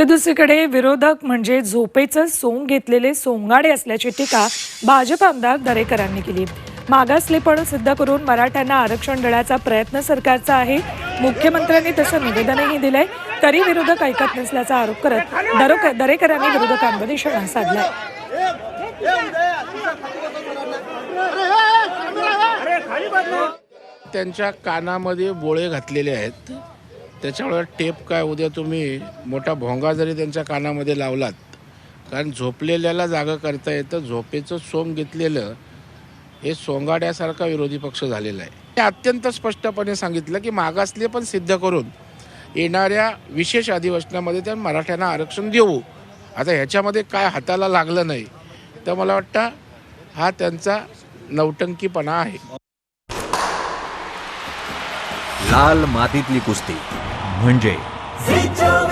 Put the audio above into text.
तर दुसरीकडे विरोधक म्हणजे झोपेचं सोंग घेतलेले सोंगाडे असल्याची टीका भाजप आमदार दरेकरांनी केली. मागासलेपण सिद्ध करून मराठ्यांना आरक्षण देण्याचा प्रयत्न सरकारचा आहे. मुख्यमंत्र्यांनी तसं निवेदनही दिलंय. तरी विरोधक ऐकत नसल्याचा आरोप करत दरेकरांनी विरोधकांवर निशाणा साधला त्यांच्या कानामध्ये बोळे घातलेले आहेत. त्याच्यामुळे टेप काय उद्या तुम्ही मोठा भोंगा जरी त्यांच्या कानामध्ये लावलात कारण झोपलेल्याला जागं करता येतं झोपेचं सोंग घेतलेलं हे सोंगाड्यासारखा विरोधी पक्ष झालेला आहे. ते अत्यंत स्पष्टपणे सांगितलं की मागासले पण सिद्ध करून येणाऱ्या विशेष अधिवेशनामध्ये त्या मराठ्यांना आरक्षण देऊ. आता ह्याच्यामध्ये काय हाताला लागलं नाही तर मला वाटतं हा त्यांचा नवटंकीपणा आहे. लाल मातीतली कुस्ती. Hunjay.